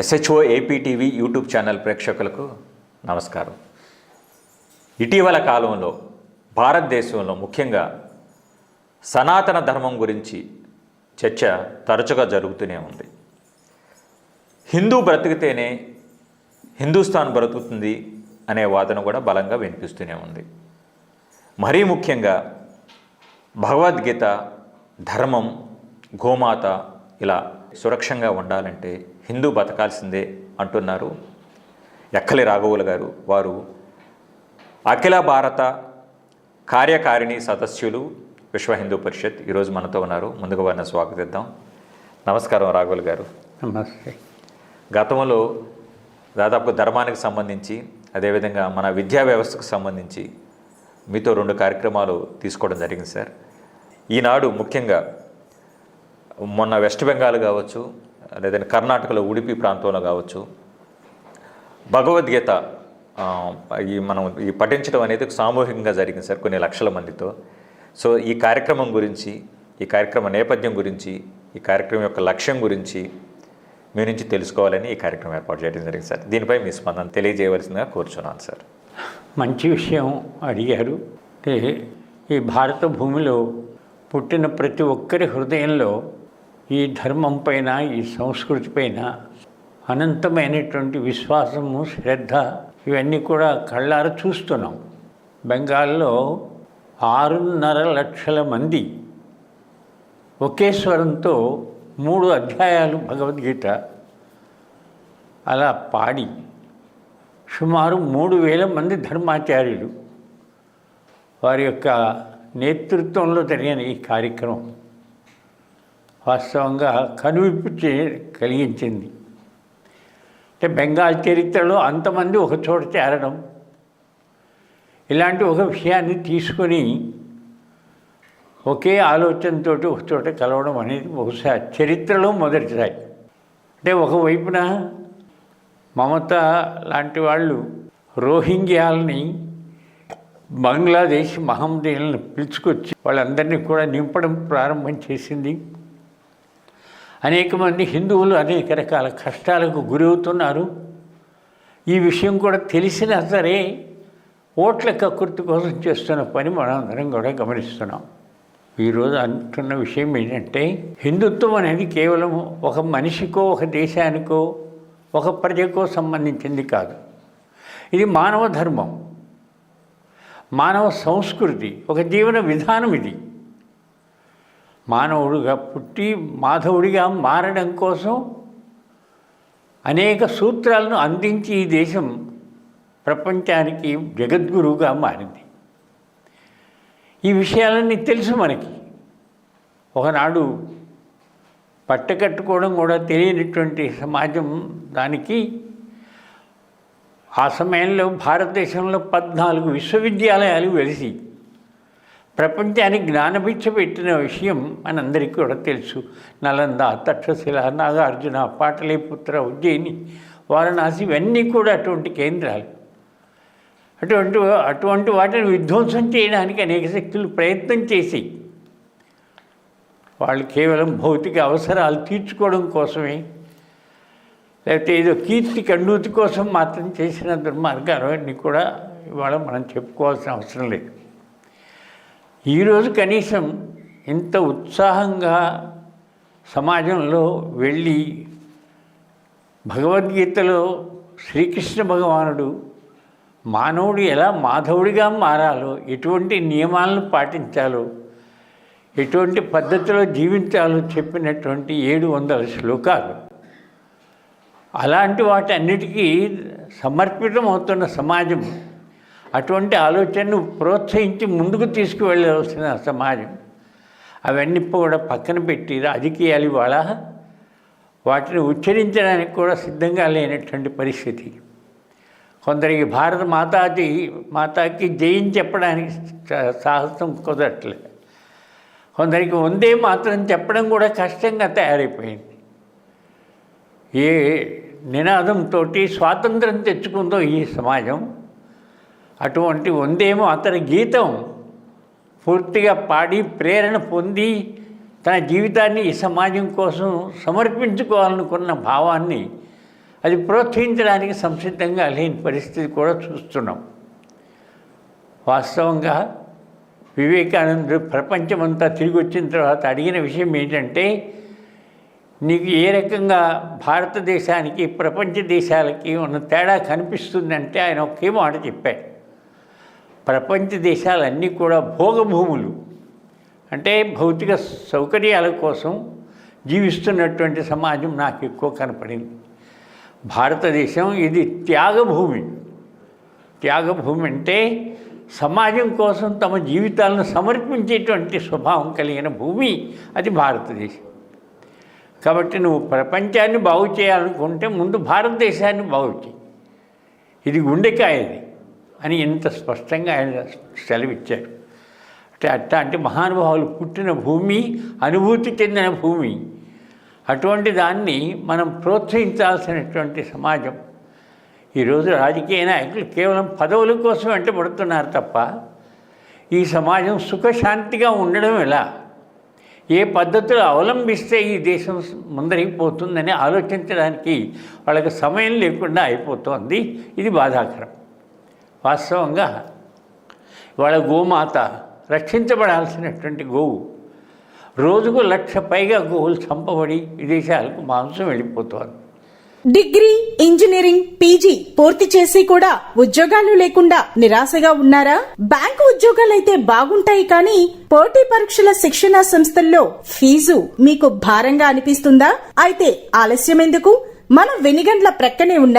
SHO APTV YouTube channel ప్రేక్షకులకు నమస్కారం. ఇటీవల కాలంలో భారతదేశంలో ముఖ్యంగా సనాతన ధర్మం గురించి చర్చ తరచుగా జరుగుతూనే ఉంది. హిందూ బ్రతికితేనే హిందుస్థాన్ బ్రతుకుతుంది అనే వాదన కూడా బలంగా వినిపిస్తూనే ఉంది. మరీ ముఖ్యంగా భగవద్గీత ధర్మం గోమాత ఇలా సురక్షంగా ఉండాలంటే హిందూ బతకాల్సిందే అంటున్నారు ఎక్కలి రాఘవులు గారు. వారు అఖిల భారత కార్యకారిణి సదస్యులు విశ్వ హిందూ పరిషత్ ఈరోజు మనతో ఉన్నారు. ముందుగా వారిని స్వాగతిద్దాం. నమస్కారం రాఘవులు గారు. నమస్తే. గతంలో దాదాపు ధర్మానికి సంబంధించి అదేవిధంగా మన విద్యా వ్యవస్థకు సంబంధించి మీతో రెండు కార్యక్రమాలు తీసుకోవడం జరిగింది సార్. ఈనాడు ముఖ్యంగా మొన్న వెస్ట్ బెంగాల్ కావచ్చు లేదంటే కర్ణాటకలో ఉడిపి ప్రాంతంలో కావచ్చు భగవద్గీత ఈ మనం ఈ పఠించడం అనేది సామూహికంగా జరిగింది సార్ కొన్ని లక్షల మందితో. సో ఈ కార్యక్రమం గురించి ఈ కార్యక్రమ నేపథ్యం గురించి ఈ కార్యక్రమం యొక్క లక్ష్యం గురించి మీ నుంచి తెలుసుకోవాలని ఈ కార్యక్రమం ఏర్పాటు చేయడం జరిగింది సార్. దీనిపై మీ స్పందన తెలియజేయవలసిందిగా కోరుచున్నాను సార్. మంచి విషయం అడిగారు. అంటే ఈ భారత భూమిలో పుట్టిన ప్రతి ఒక్కరి హృదయంలో ఈ ధర్మం పైన ఈ సంస్కృతి పైన అనంతమైనటువంటి విశ్వాసము శ్రద్ధ ఇవన్నీ కూడా కళ్ళారు చూస్తున్నాం. బెంగాల్లో ఆరున్నర లక్షల మంది ఒకే స్వరంతో మూడు అధ్యాయాలు భగవద్గీత అలా పాడి సుమారు మూడు వేల మంది ధర్మాచార్యులు వారి యొక్క నేతృత్వంలో జరిగిన ఈ కార్యక్రమం. వాస్తవంగా కనువిప్పు కలిగించింది. అంటే బెంగాల్ చరిత్రలో అంతమంది ఒక చోట చేరడం ఇలాంటి ఒక విషయాన్ని తీసుకొని ఒకే ఆలోచనతో ఒక చోట కలవడం అనేది బహుశా చరిత్రలో మొదటిసారి అంటే ఒకవైపున మమత లాంటి వాళ్ళు రోహింగ్యాలని బంగ్లాదేశ్ మహమ్మదీయులను పిలుచుకొచ్చి వాళ్ళందరినీ కూడా నింపడం ప్రారంభం చేసింది. అనేక మంది హిందువులు అనేక రకాల కష్టాలకు గురవుతున్నారు. ఈ విషయం కూడా తెలిసినా సరే ఓట్ల కకృతి కోసం చేస్తున్న పని మనం అందరం కూడా గమనిస్తున్నాం. ఈరోజు అంటున్న విషయం ఏంటంటే హిందుత్వం అనేది కేవలం ఒక మనిషికో ఒక దేశానికో ఒక ప్రజకో సంబంధించింది కాదు. ఇది మానవ ధర్మం మానవ సంస్కృతి ఒక జీవన విధానం ఇది. మానవుడిగా పుట్టి మాధవుడిగా మారడం కోసం అనేక సూత్రాలను అందించి ఈ దేశం ప్రపంచానికి జగద్గురువుగా మారింది. ఈ విషయాలన్నీ తెలుసు మనకి. ఒకనాడు పట్టకట్టుకోవడం కూడా తెలియనటువంటి సమాజం దానికి ఆ సమయంలో భారతదేశంలో పద్నాలుగు విశ్వవిద్యాలయాలు వెలిసి ప్రపంచానికి జ్ఞానభిక్ష పెట్టిన విషయం మనందరికీ కూడా తెలుసు. నలంద తక్షశిల నాగార్జున పాటలీపుత్ర ఉజ్జయిని వారణాసి ఇవన్నీ కూడా అటువంటి కేంద్రాలు. అటువంటి అటువంటి వాటిని విధ్వంసం చేయడానికి అనేక శక్తులు ప్రయత్నం చేసి వాళ్ళు కేవలం భౌతిక అవసరాలు తీర్చుకోవడం కోసమే లేకపోతే ఏదో కీర్తి కండూతి కోసం మాత్రం చేసిన దుర్మార్గాలు అన్నీ కూడా ఇవాళ మనం చెప్పుకోవాల్సిన అవసరం లేదు. ఈరోజు కనీసం ఇంత ఉత్సాహంగా సమాజంలో వెళ్ళి భగవద్గీతలో శ్రీకృష్ణ భగవానుడు మానవుడు ఎలా మాధవుడిగా మారాలో ఎటువంటి నియమాలను పాటించాలో ఎటువంటి పద్ధతిలో జీవించాలో చెప్పినటువంటి ఏడు వందల శ్లోకాలు. అలాంటి వాటన్నిటికీ సమర్పితం అవుతున్న సమాజం అటువంటి ఆలోచనను ప్రోత్సహించి ముందుకు తీసుకువెళ్ళవలసిన సమాజం. అవన్నీ కూడా పక్కన పెట్టి రాజకీయాలు ఇవాళ వాటిని ఉచ్చరించడానికి కూడా సిద్ధంగా లేనటువంటి పరిస్థితి. కొందరికి భారత మాతాజీ మాతాకి జయం చెప్పడానికి సాహసం కుదరట్లేదు కొందరికి వందే మాత్రం చెప్పడం కూడా కష్టంగా తయారైపోయింది. ఏ నినాదంతో స్వాతంత్రం తెచ్చుకుందో ఈ సమాజం. అటువంటి వందేమో అతని గీతం పూర్తిగా పాడి ప్రేరణ పొంది తన జీవితాన్ని ఈ సమాజం కోసం సమర్పించుకోవాలనుకున్న భావాన్ని అది ప్రోత్సహించడానికి సంసిద్ధంగా లేని పరిస్థితి కూడా చూస్తున్నాం. వాస్తవంగా వివేకానందుడు ప్రపంచమంతా తిరిగి వచ్చిన తర్వాత అడిగిన విషయం ఏంటంటే నీకు ఏ రకంగా భారతదేశానికి ప్రపంచ దేశాలకి ఉన్న తేడా కనిపిస్తుందంటే ఆయన ఒకే మాట చెప్పాడు. ప్రపంచ దేశాలన్నీ కూడా భోగభూములు. అంటే భౌతిక సౌకర్యాల కోసం జీవిస్తున్నటువంటి సమాజం నాకు ఎక్కువ కనపడింది. భారతదేశం ఇది త్యాగభూమి. త్యాగభూమి అంటే సమాజం కోసం తమ జీవితాలను సమర్పించేటువంటి స్వభావం కలిగిన భూమి అది భారతదేశం. కాబట్టి నువ్వు ప్రపంచాన్ని బాగు చేయాలనుకుంటే ముందు భారతదేశాన్ని బాగు చేయి ఇది గుండెకాయది. అని ఇంత స్పష్టంగా ఆయన సెలవిచ్చారు. అంటే అట్ట అంటే మహానుభావులు పుట్టిన భూమి అనుభూతి చెందిన భూమి. అటువంటి దాన్ని మనం ప్రోత్సహించాల్సినటువంటి సమాజం. ఈరోజు రాజకీయ నాయకులు కేవలం పదవుల కోసం వెంటబడుతున్నారు తప్ప ఈ సమాజం సుఖశాంతిగా ఉండడం ఎలా? ఏ పద్ధతులు అవలంబిస్తే ఈ దేశం ముందరికి పోతుందని ఆలోచించడానికి వాళ్ళకి సమయం లేకుండా అయిపోతుంది. ఇది బాధాకరం. వాస్తవంగా వాళ్ళ గోమాత రక్షించబడాల్సినటువంటి గోవు. రోజుకు లక్ష పైగా గోవులు చంపబడి విదేశాలకు మాంసం వెళ్ళిపోతోంది. డిగ్రీ ఇంజనీరింగ్ పీజీ పూర్తి చేసి కూడా ఉద్యోగాలు లేకుండా నిరాశగా ఉన్నారా? బ్యాంకు ఉద్యోగాలైతే బాగుంటాయి కానీ పోటీ పరీక్షల శిక్షణ సంస్థల్లో ఫీజు మీకు భారంగా అనిపిస్తుందా? అయితే ఆలస్యం ఎందుకు మన వెనిగండ్ల ప్రక్కనే ఉన్న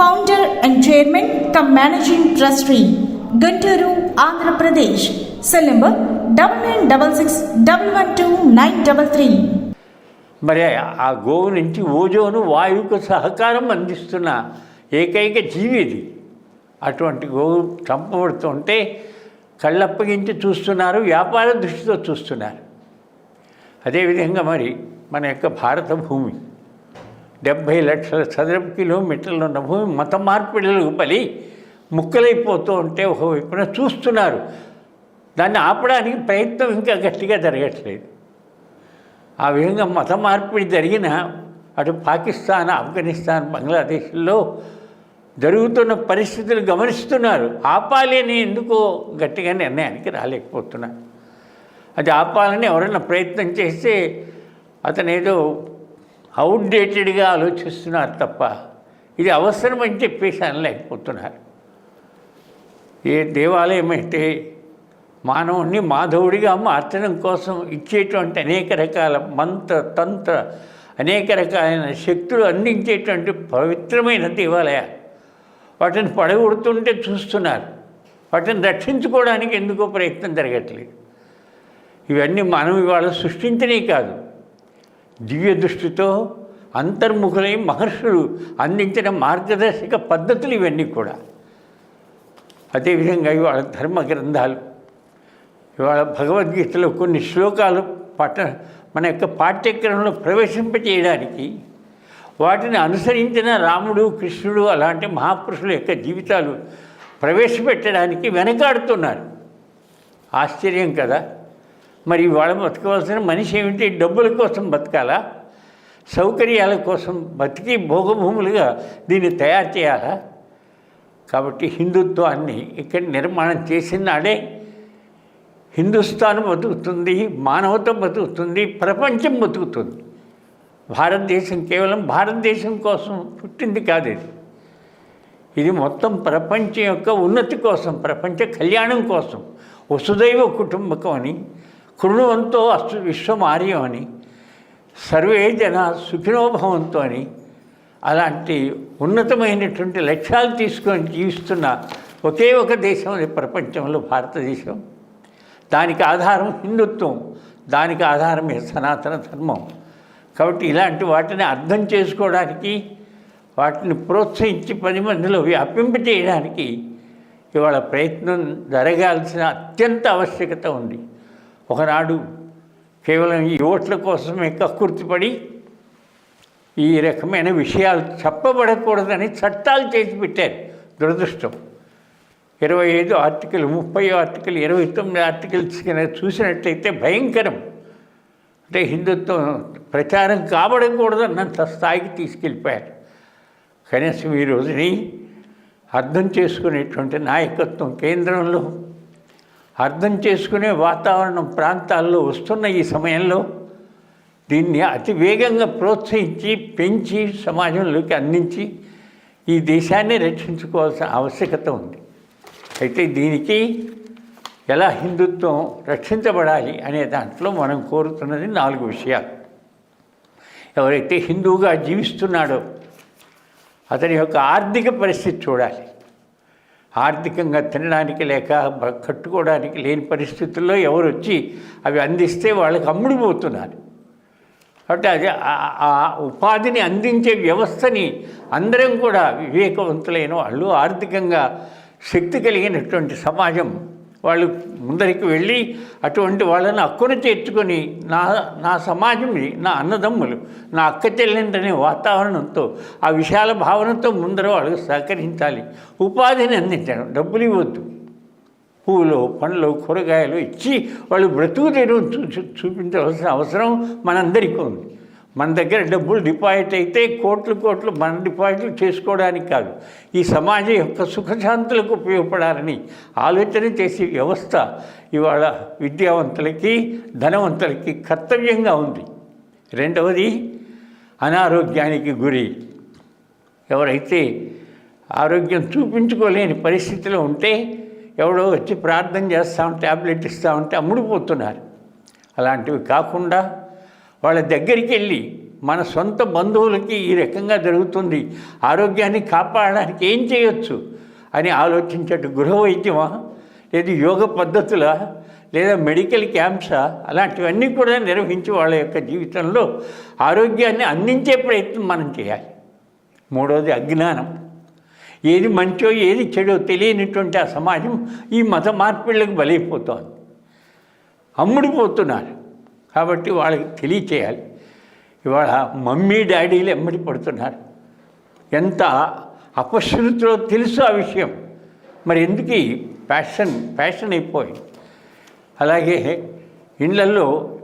Founder and chairman cum managing trustee Guntur Andhra Pradesh cell number double nine double six double one two nine double three మరి ఆ గోవు నుంచి ఓజోను వాయువుకు సహకారం అందిస్తున్న ఏకైక జీవి ఇది. అటువంటి గోవు చంపబడుతుంటే కళ్ళప్పగించి చూస్తున్నారు వ్యాపార దృష్టితో చూస్తున్నారు. అదేవిధంగా మరి మన యొక్క భారత భూమి. డెబ్భై లక్షల చదరపు కిలోమీటర్లు ఉన్న భూమి మత మార్పిడులకు బలి ముక్కలైపోతూ ఉంటే ఒకవైపున చూస్తున్నారు. దాన్ని ఆపడానికి ప్రయత్నం ఇంకా గట్టిగా జరగట్లేదు. ఆ విధంగా మత మార్పిడి జరిగిన అటు పాకిస్తాన్ ఆఫ్ఘనిస్తాన్ బంగ్లాదేశ్లో జరుగుతున్న పరిస్థితులు గమనిస్తున్నారు. ఆపాలి అని ఎందుకో గట్టిగా నిర్ణయానికి రాలేకపోతున్నారు. అది ఆపాలని ఎవరైనా ప్రయత్నం చేస్తే అతను ఏదో అవుట్డేటెడ్గా ఆలోచిస్తున్నారు తప్ప ఇది అవసరమని చెప్పేసి అనలేకపోతున్నారు. ఏ దేవాలయం అయితే మానవుణ్ణి మాధవుడిగా మార్చడం కోసం ఇచ్చేటువంటి అనేక రకాల మంత్ర తంత్ర అనేక రకాలైన శక్తులు అందించేటువంటి పవిత్రమైన దేవాలయాలు. వాటిని పడగొడుతుంటే చూస్తున్నారు. వాటిని రక్షించుకోవడానికి ఎందుకో ప్రయత్నం జరగట్లేదు. ఇవన్నీ మనం ఇవాళ సృష్టించినవి కాదు. దివ్య దృష్టితో అంతర్ముఖులై మహర్షులు అందించిన మార్గదర్శక పద్ధతులు ఇవన్నీ కూడా. అదేవిధంగా ఇవాళ ధర్మ గ్రంథాలు. ఇవాళ భగవద్గీతలో కొన్ని శ్లోకాలు పఠ మన యొక్క పాఠ్యక్రమంలో ప్రవేశింపచేయడానికి వాటిని అనుసరించిన రాముడు కృష్ణుడు అలాంటి మహాపురుషుల యొక్క జీవితాలు ప్రవేశపెట్టడానికి వెనకాడుతున్నారు. ఆశ్చర్యం కదా! మరి వాళ్ళు బతకవలసిన మనిషి ఏమిటి? డబ్బుల కోసం బతకాలా? సౌకర్యాల కోసం బతికి భోగభూములుగా దీన్ని తయారు చేయాలా? కాబట్టి హిందుత్వాన్ని ఇక్కడ నిర్మాణం చేసిన నాడే హిందుస్థాన్ బతుకుతుంది మానవత బతుకుతుంది ప్రపంచం బతుకుతుంది. భారతదేశం కేవలం భారతదేశం కోసం పుట్టింది కాదు ఇది. ఇది మొత్తం ప్రపంచం యొక్క ఉన్నతి కోసం ప్రపంచ కళ్యాణం కోసం వసుదైవ కుటుంబకం అని కృణువంతో అసు విశ్వమార్యం అని సర్వే జన సుఖినోభవంతో అని అలాంటి ఉన్నతమైనటువంటి లక్ష్యాలు తీసుకొని జీవిస్తున్న ఒకే ఒక దేశం అది ప్రపంచంలో భారతదేశం. దానికి ఆధారం హిందుత్వం దానికి ఆధారమే సనాతన ధర్మం. కాబట్టి ఇలాంటి వాటిని అర్థం చేసుకోవడానికి వాటిని ప్రోత్సహించి పది మందిలో వ్యాపింపజేయడానికి ఇవాళ ప్రయత్నం జరగాల్సిన అత్యంత ఆవశ్యకత ఉంది. ఒకనాడు కేవలం ఈ ఓట్ల కోసమే కక్కుర్తిపడి ఈ రకమైన విషయాలు చెప్పబడకూడదని చట్టాలు చేసి పెట్టారు. దురదృష్టం. ఇరవై ఐదు ఆర్టికల్ ముప్పై ఆర్టికల్ ఇరవై తొమ్మిది ఆర్టికల్స్ చూసినట్లయితే భయంకరం. అంటే హిందుత్వం ప్రచారం కాబడకూడదన్నంత స్థాయికి తీసుకెళ్ళిపోయారు. కనీసం ఈ రోజుని అర్థం చేసుకునేటువంటి నాయకత్వం కేంద్రంలో అర్థం చేసుకునే వాతావరణం ప్రాంతాల్లో వస్తున్న ఈ సమయంలో దీన్ని అతి వేగంగా ప్రోత్సహించి పెంచి సమాజంలోకి అందించి ఈ దేశాన్ని రక్షించుకోవాల్సిన ఆవశ్యకత ఉంది. అయితే దీనికి ఎలా హిందుత్వం రక్షించబడాలి అనే దాంట్లో మనం కోరుతున్నది నాలుగు విషయాలు. ఎవరైతే హిందువుగా జీవిస్తున్నాడో అతని యొక్క ఆర్థిక పరిస్థితి చూడాలి. ఆర్థికంగా తినడానికి లేక కట్టుకోవడానికి లేని పరిస్థితుల్లో ఎవరు వచ్చి అవి అందిస్తే వాళ్ళకి అమ్ముడిపోతున్నారు కాబట్టి అది ఆ- ఆ ఉపాధిని అందించే వ్యవస్థని అందరం కూడా వివేకవంతులైన వాళ్ళు ఆర్థికంగా శక్తి కలిగినటువంటి సమాజం వాళ్ళు ముందరికి వెళ్ళి అటువంటి వాళ్ళని అక్కున చేర్చుకొని నా నా సమాజం నా అన్నదమ్ములు నా అక్క చెల్లెంటనే వాతావరణంతో ఆ విశాల భావనతో ముందర వాళ్ళకు సహకరించాలి. ఉపాధిని అందించడం డబ్బులు ఇవ్వద్దు. పువ్వులు పండ్లు కూరగాయలు ఇచ్చి వాళ్ళు బ్రతుకు తెరువు చూ చూ- చూపించవలసిన అవసరం మనందరికీ ఉంది. మన దగ్గర డబ్బులు డిపాజిట్ అయితే కోట్లు కోట్లు మన డిపాజిట్లు చేసుకోవడానికి కాదు. ఈ సమాజం యొక్క సుఖశాంతులకు ఉపయోగపడాలని ఆలోచన చేసే వ్యవస్థ ఇవాళ విద్యావంతులకి ధనవంతులకి కర్తవ్యంగా ఉంది. రెండవది అనారోగ్యానికి గురి. ఎవరైతే ఆరోగ్యం చూపించుకోలేని పరిస్థితిలో ఉంటే ఎవడో వచ్చి ప్రార్థన చేస్తా ఉంటే ట్యాబ్లెట్ ఇస్తా ఉంటే అమ్ముడుపోతున్నారు. అలాంటివి కాకుండా వాళ్ళ దగ్గరికి వెళ్ళి మన సొంత బంధువులకి ఈ రకంగా జరుగుతుంది. ఆరోగ్యాన్ని కాపాడడానికి ఏం చేయొచ్చు? అని ఆలోచించేట్టు గృహ వైద్యమా లేదు యోగ పద్ధతుల? లేదా మెడికల్ క్యాంప్సా? అలాంటివన్నీ కూడా నిర్వహించి వాళ్ళ యొక్క జీవితంలో ఆరోగ్యాన్ని అందించే ప్రయత్నం మనం చేయాలి. మూడవది అజ్ఞానం. ఏది మంచో ఏది చెడో తెలియనటువంటి ఆ సమాజం ఈ మత మార్పిళ్ళకు బలైపోతోంది. అమ్ముడిపోతున్నారు. కాబట్టి వాళ్ళకి తెలియచేయాలి. ఇవాళ మమ్మీ డాడీలు ఎమ్మడి పడుతున్నారు. ఎంత అపశృతిలో తెలుసు ఆ విషయం. మరి ఎందుకు ప్యాషన్ ఫ్యాషన్ ఫ్యాషన్ అయిపోయింది అలాగే ఇళ్ళల్లో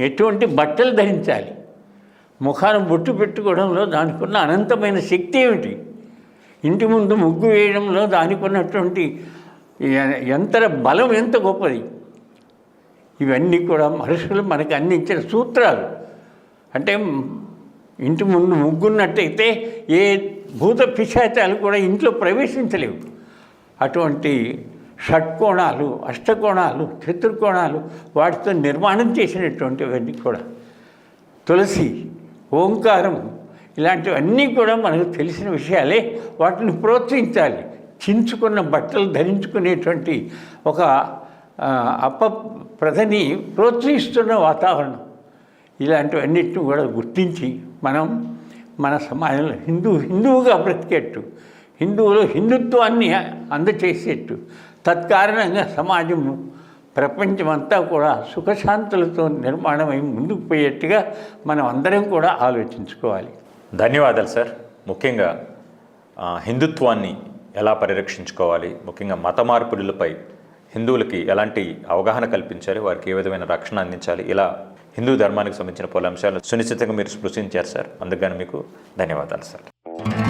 ఎటువంటి బట్టలు ధరించాలి. ముఖాన బొట్టు పెట్టుకోవడంలో దానికి ఉన్న అనంతమైన శక్తి ఏమిటి? ఇంటి ముందు ముగ్గు వేయడంలో దానికి ఉన్నటువంటి యంత్ర బలం ఎంత గొప్పది? ఇవన్నీ కూడా మనుషులు మనకు అందించిన సూత్రాలు. అంటే ఇంటి ముందు ముగ్గున్నట్టయితే ఏ భూత పిశాచాలు కూడా ఇంట్లో ప్రవేశించలేవు. అటువంటి షట్కోణాలు అష్టకోణాలు చతుర్కోణాలు వాటితో నిర్మాణం చేసినటువంటివన్నీ కూడా. తులసి ఓంకారం ఇలాంటివన్నీ కూడా మనకు తెలిసిన విషయాలే. వాటిని ప్రోత్సహించాలి. చించుకున్న బట్టలు ధరించుకునేటువంటి ఒక అప్ప ప్రజని ప్రోత్సహిస్తున్న వాతావరణం. ఇలాంటివన్నిటిని కూడా గుర్తించి మనం మన సమాజంలో హిందూ హిందువుగా బ్రతికేట్టు. హిందువులు హిందుత్వాన్ని అందచేసేట్టు. తత్కారణంగా సమాజం ప్రపంచమంతా కూడా సుఖశాంతులతో నిర్మాణమై ముందుకు పోయేట్టుగా మనం అందరం కూడా ఆలోచించుకోవాలి. ధన్యవాదాలు సార్. ముఖ్యంగా హిందుత్వాన్ని ఎలా పరిరక్షించుకోవాలి? ముఖ్యంగా మత మార్పులపై హిందువులకి ఎలాంటి అవగాహన కల్పించాలి? వారికి ఏ విధమైన రక్షణ అందించాలి? ఇలా హిందూ ధర్మానికి సంబంధించిన పలు అంశాలు సునిశ్చితంగా మీరు స్పృశించారు సార్. అందుకని మీకు ధన్యవాదాలు సార్.